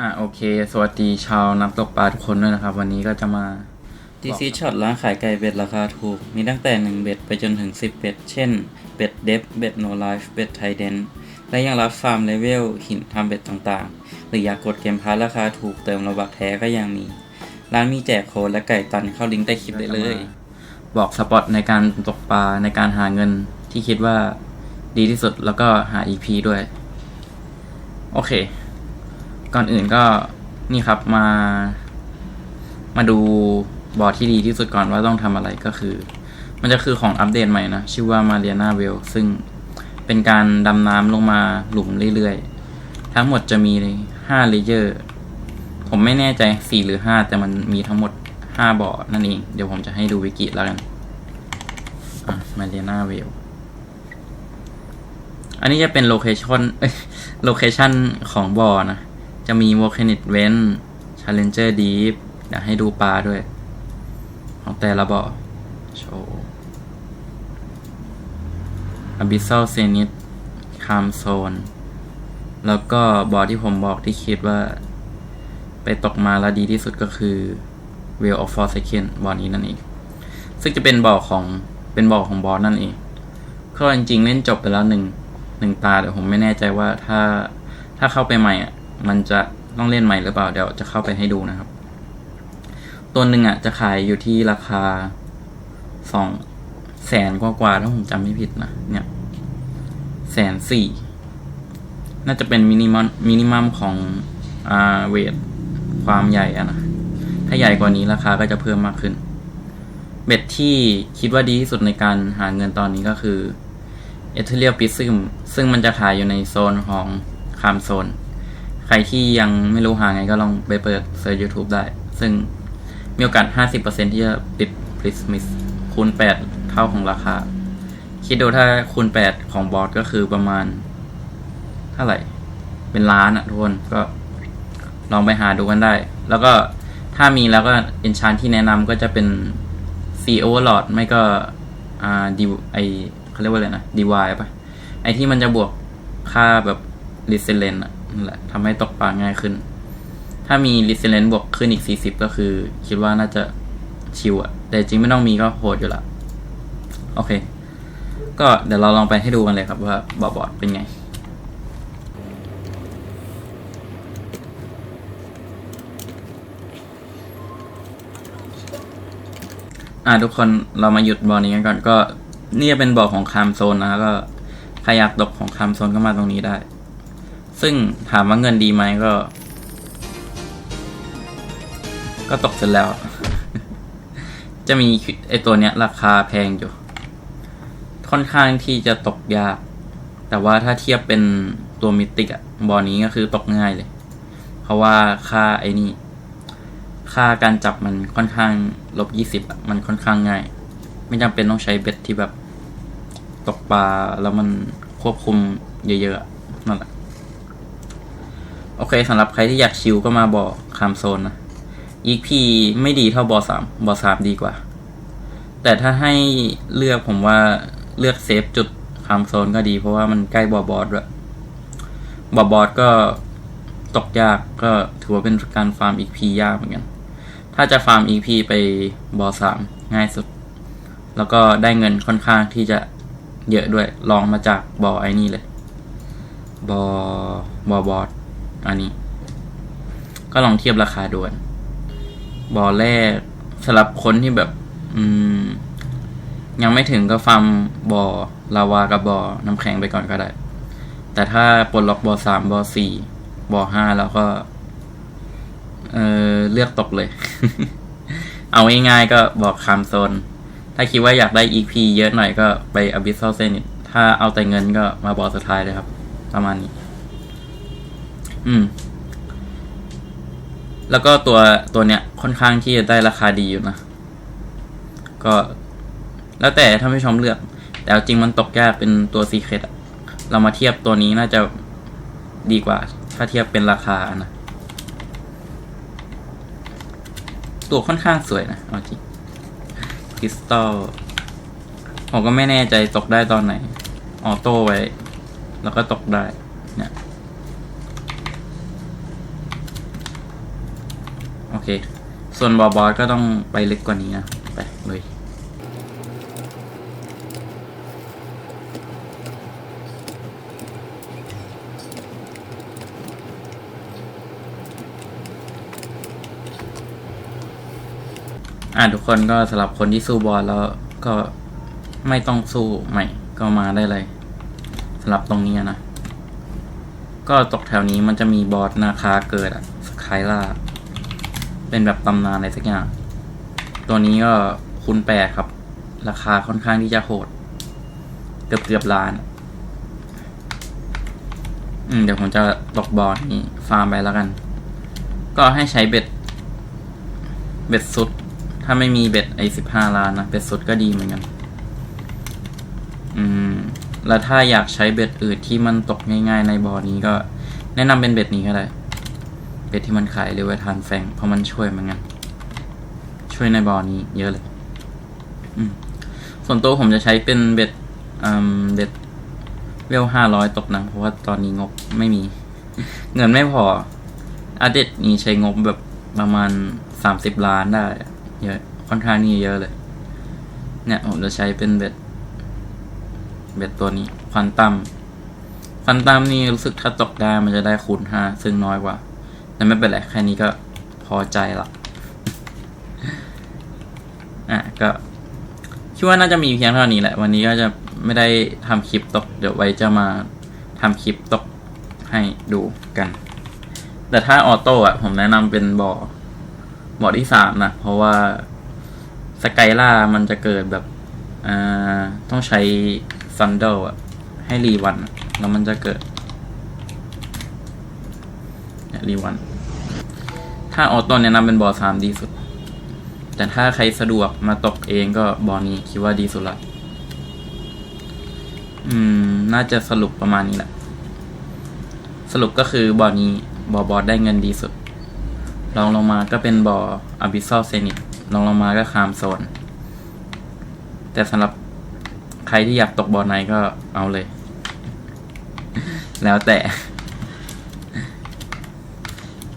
อะโอเค สวัสดีชาวนักตกปลาทุกคนด้วยนะครับ วันนี้ก็จะมาดีซีช็อตร้านขายไก่เบ็ดราคาถูก มีตั้งแต่ 1 เบ็ดไปจนถึง 10 เบ็ด เช่น เบ็ดเดฟเบ็ดโนไลฟ์เบ็ดไทเดนและยังรับฟาร์มเลเวลหินทำเบ็ดต่างๆ หรืออยากกดเกมพาร์ทราคาถูกเติมระบักแท้ก็ยังมี ร้านมีแจกโค้ดและไก่ตันเข้าลิงก์ใต้คลิปได้เลย บอกสปอตในการตกปลาในการหาเงินที่คิดว่าดีที่สุดแล้วก็หา EP ด้วย โอเค ก่อนอื่นก็นี่ครับมา มาดูบอร์ดที่ดีที่สุดก่อนว่าต้องทำอะไรก็คือ มันจะคือของอัปเดตใหม่นะ ชื่อว่า Mariana w e l l ซึ่งเป็นการดำน้ำลงมาหลุมเรื่อยๆ ทั้งหมดจะมี5เลเยอร์ ผมไม่แน่ใจ 4 หรือ 5 แต่มันมีทั้งหมด 5บ่อนั่นเอง เดี๋ยวผมจะให้ดูวิกิแล้วกันอะ Mariana w e l l อันนี้จะเป็นโลเคชันโลเคชันของบ่อนะ จะมี Volcanic Vent Challenger Deep เดี๋ยวให้ดูปลาด้วย ของแต่ละบ่อโชว์ Abyssal Zenith Calm Zone แล้วก็บ่อที่ผมบอกที่คิดว่า ไปตกมาแล้วดีที่สุดก็คือ Whale of Four Second บ่อนี้นั่นเอง ซึ่งจะเป็นบ่อของเป็นบ่อของบอสนั่นเองก็จริงๆเล่นจบไปแล้วหนึ่งหนึ่งตาแต่ผมไม่แน่ใจว่าถ้าถ้าเข้าไปใหม่อะ มันจะต้องเล่นใหม่หรือเปล่า เดี๋ยวจะเข้าไปให้ดูนะครับ ตัวหนึ่งอะจะขายอยู่ที่ราคาสองแสนกว่าๆถ้าผมจำไม่ผิดนะ เนี่ยแสนสี่น่าจะเป็นมินิมัมมินิมัมของอ่าเวทความใหญ่อะนะ ถ้าใหญ่กว่านี้ราคาก็จะเพิ่มมากขึ้น เบ็ดที่คิดว่าดีที่สุดในการหาเงินตอนนี้ก็คือ e t h e r e a l Prism ซึ่งมันจะขายอยู่ในโซนของคามโซน ใครที่ยังไม่รู้หาไงก็ลองไปเปิดเซิร์ช YouTube ได้ ซึ่งมีโอกาส 50%ที่จะปิด Prismis คูณ 8 เท่าของราคา คิดดูถ้าคูณ 8 ของบอสก็คือประมาณ เท่าไหร่ เป็นล้านอะทุกคนก็ลองไปหาดูกันได้ แล้วก็ถ้ามีแล้วก็ Enchant ที่แนะนำก็จะเป็น C Overlord ไม่ก็อ่าดีไอเขาเรียกว่าอะไรนะ DY ปะไอที่มันจะบวกค่าแบบ Resilience อะ นั่นแหละทำให้ตกปลาง่ายขึ้น ถ้ามี Resilience บวกขึ้นอีก 40 ก็คือ คิดว่าน่าจะชิวอะแต่จริงไม่ต้องมีก็โหดอยู่ละโอเค ก็เดี๋ยวเราลองไปให้ดูกันเลยครับว่าบอร์ดบอดเป็นไงอ่าทุกคนเรามาหยุดบอลนี้กันก่อนก็นี่จะเป็นบ่อของคามโซนนะก็ใครอยากตกของคามโซนก็มาตรงนี้ได้ ซึ่งถามว่าเงินดีไหมก็ ก็ตกเสร็จแล้ว จะมีไอตัวเนี้ย ราคาแพงอยู่ ค่อนข้างที่จะตกยาก แต่ว่าถ้าเทียบเป็นตัวมิติกอะบอนี้ก็คือตกง่ายเลย เพราะว่าค่าไอ้นี่ค่าการจับมันค่อนข้างลบยี่สิบอะมันค่อนข้างง่าย ไม่จำเป็นต้องใช้เบ็ดที่แบบ ตกปลาแล้วมันควบคุมเยอะๆนั่นแหละ โอเคสำหรับใครที่อยากชิลก็มาบอคามโซนนะ EP ไม่ดีเท่าบอสามบอสามดีกว่า แต่ถ้าให้เลือกผมว่าเลือกเซฟจุดคามโซนก็ดี เพราะว่ามันใกล้บอบอสด้วยบอบอสก็ตกยากก็ถือว่าเป็นการฟาร์ม EP ยากเหมือนกัน ถ้าจะฟาร์ม EP ไปบอสามง่ายสุด แล้วก็ได้เงินค่อนข้างที่จะเยอะด้วยลองมาจากบอไอ้นี่เลย บอบอบอส อันนี้ ก็ลองเทียบราคาดูกันบอแรกสำหรับคนที่แบบ อืม ยังไม่ถึงก็ฟาร์มบอลาวากับบอน้ำแข็งไปก่อนก็ได้ แต่ถ้าปลดล็อกบอสามบอสี่บอห้าแล้วก็ เออเลือกตกเลย เอาง่ายๆก็บอกคามโซน ถ้าคิดว่าอยากได้ EP เยอะหน่อยก็ไป Abyssal Zenith ถ้าเอาแต่เงินก็มาบอสุดท้ายเลยครับ ประมาณนี้ อืม แล้วก็ตัวตัวเนี้ยค่อนข้างที่จะได้ราคาดีอยู่นะ ก็ แล้วแต่ท่านผู้ชมเลือก แต่จริงมันตกยากเป็นตัวซีเครตเรามาเทียบตัวนี้น่าจะดีกว่า ถ้าเทียบเป็นราคานะ ตัวค่อนข้างสวยนะเอาจริงคริสตัลผมก็ไม่แน่ใจตกได้ตอนไหน ออโต้ไว้ แล้วก็ตกได้ เนี่ย เค ส่วนบอบอสก็ต้องไปลึกกว่านี้นะ ไปเลยอ่าทุกคนก็สำหรับคนที่สู้บอสแล้วก็ไม่ต้องสู้ใหม่ก็มาได้เลยสำหรับตรงนี้นะ ก็ตกแถวนี้มันจะมีบอสนาคาเกิดอะสกายล่า เป็นแบบตำนานอะไรสักอย่าง ตัวนี้ก็คูณแปดครับ ราคาค่อนข้างที่จะโหด เกือบเกือบล้าน อืม เดี๋ยวผมจะตกบอสนี้ ฟาร์มไปแล้วกัน ก็ให้ใช้เบ็ด เบ็ดสุด ถ้าไม่มีเบ็ดไอ้สิบห้าล้านนะ เบ็ดสุดก็ดีเหมือนกัน อืม แล้วถ้าอยากใช้เบ็ดอื่นที่มันตกง่ายๆในบอร์นี้ก็ แนะนำเป็นเบ็ดนี้ก็ได้ เบ็ดที่มันขายเร็วไว้ทานแฟงเพราะมันช่วยมือนกันช่วยในบอร์นี้เยอะเลย อืมส่วนตัวผมจะใช้เป็นเบ็ดเบ็ดเวลห้าร้อยตกนะเพราะว่าตอนนี้งบไม่มี เงินไม่พออาเด็ดนี้ใช้งบแบบประมาณสามสิบล้านได้ เยอะค่อนข้างนี่เยอะเลย เนี่ยผมจะใช้เป็นเบ็ด เบ็ดตัวนี้ควันตัมควันตัมนี่รู้สึกถ้าตกได้มันจะได้คูณห้าซึ่งน้อยกว่า แต่ไม่เป็นไรแค่นี้ก็พอใจละอะก็คิดว่าน่าจะมีเพียงเท่านี้แหละ วันนี้ก็จะไม่ได้ทำคลิปตก เดี๋ยวไว้จะมาทำคลิปตกให้ดูกัน แต่ถ้าออโต้อะผมแนะนำเป็นบ่อบ่อที่สามนะ เพราะว่าสกายล่ามันจะเกิดแบบอ่าต้องใช้ซันเดลอะให้รีวัน แล้วมันจะเกิด รีวัน ถ้าออโต้แนะนำเป็นบ่อสามดีสุด แต่ถ้าใครสะดวกมาตกเองก็บ่อนี้คิดว่าดีสุดละ อืม น่าจะสรุปประมาณนี้แหละ สรุปก็คือบ่อนี้บ่อบอสได้เงินดีสุดลองลงมาก็เป็นบ่ออ b ิซ a l เซนิตลองลงมาก็คามโซน แต่สำหรับใครที่อยากตกบ่อไหนก็เอาเลย แล้วแต่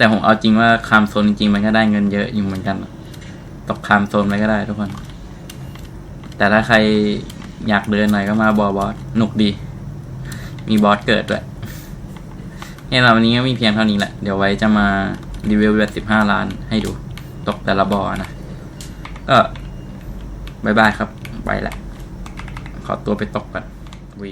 แต่ผมเอาจริงว่าคามโซนจริงๆมันก็ได้เงินเยอะอยู่เหมือนกันตกคามโซนไปก็ได้ทุกคน แต่ถ้าใครอยากเดินหน่อยก็มาบอบอสหนุกดี มีบอสเกิดด้วยเนี่ยเราวันนี้ก็มีเพียงเท่านี้แหละ เดี๋ยวไว้จะมารีวิวแบบสิบห้าล้านให้ดู ตกแต่ละบอนะ ก็บายบายครับ ไปแหละ ขอตัวไปตกก่อนวี